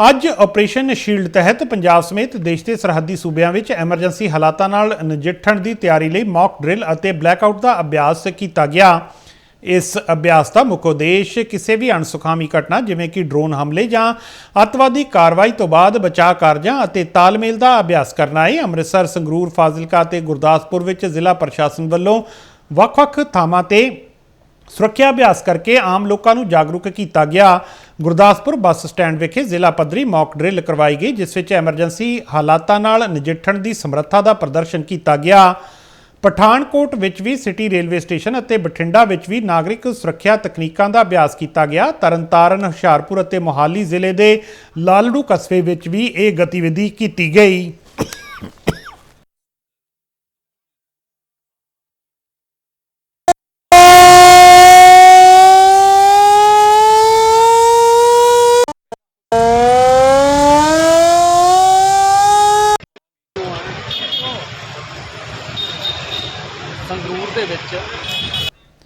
ਅੱਜ operation shield ਤਹਿਤ ਪੰਜਾਬ ਸਮੇਤ ਦੇਸ਼ ਦੇ ਸਰਹੱਦੀ ਸੂਬਿਆਂ ਵਿੱਚ ਐਮਰਜੈਂਸੀ ਹਾਲਾਤਾਂ ਨਾਲ ਨਜਿੱਠਣ ਦੀ ਤਿਆਰੀ ਲਈ ਮੌਕ ਡਰਿਲ ਅਤੇ ਬਲੈਕਆਊਟ ਦਾ ਅਭਿਆਸ ਕੀਤਾ ਗਿਆ। ਇਸ ਅਭਿਆਸ ਦਾ ਮੁੱਖ ਉਦੇਸ਼ ਕਿਸੇ ਵੀ ਅਣਸੁਖਾਮੀ ਘਟਨਾ, ਜਿਵੇਂ ਕਿ ਡਰੋਨ ਹਮਲੇ ਜਾਂ ਅੱਤਵਾਦੀ ਕਾਰਵਾਈ ਤੋਂ ਬਾਅਦ ਬਚਾਅ ਕਾਰਜਾਂ ਅਤੇ ਤਾਲਮੇਲ ਦਾ ਅਭਿਆਸ ਕਰਨਾ ਹੈ ਅੰਮ੍ਰਿਤਸਰ, ਸੰਗਰੂਰ, ਫਾਜ਼ਿਲਕਾ ਅਤੇ ਗੁਰਦਾਸਪੁਰ ਵਿੱਚ ਜ਼ਿਲ੍ਹਾ ਪ੍ਰਸ਼ਾਸਨ ਵੱਲੋਂ ਵੱਖ-ਵੱਖ ਥਾਵਾਂ ਤੇ ਸੁਰੱਖਿਆ ਅਭਿਆਸ ਕਰਕੇ ਆਮ ਲੋਕਾਂ ਨੂੰ ਜਾਗਰੂਕ ਕੀਤਾ ਗਿਆ। ਗੁਰਦਾਸਪੁਰ ਬੱਸ ਸਟੈਂਡ ਵਿਖੇ ਜ਼ਿਲ੍ਹਾ ਪੱਧਰੀ ਮੌਕ ਡਰਿਲ ਕਰਵਾਈ ਗਈ, ਜਿਸ ਵਿੱਚ ਐਮਰਜੈਂਸੀ ਹਾਲਾਤਾਂ ਨਾਲ ਨਜਿੱਠਣ ਦੀ ਸਮਰੱਥਾ ਦਾ ਪ੍ਰਦਰਸ਼ਨ ਕੀਤਾ ਗਿਆ। ਪਠਾਨਕੋਟ ਵਿੱਚ ਵੀ ਸਿਟੀ ਰੇਲਵੇ ਸਟੇਸ਼ਨ ਅਤੇ ਬਠਿੰਡਾ ਵਿੱਚ ਵੀ ਨਾਗਰਿਕ ਸੁਰੱਖਿਆ ਤਕਨੀਕਾਂ ਦਾ ਅਭਿਆਸ ਕੀਤਾ ਗਿਆ। ਤਰਨਤਾਰਨ, ਹੁਸ਼ਿਆਰਪੁਰ ਅਤੇ ਮੋਹਾਲੀ ਜ਼ਿਲ੍ਹੇ ਦੇ ਲਾਲੜੂ ਕਸਬੇ ਵਿੱਚ ਵੀ ਇਹ ਗਤੀਵਿਧੀ ਕੀਤੀ ਗਈ। ਸੰਗਰੂਰ ਦੇ ਵਿੱਚ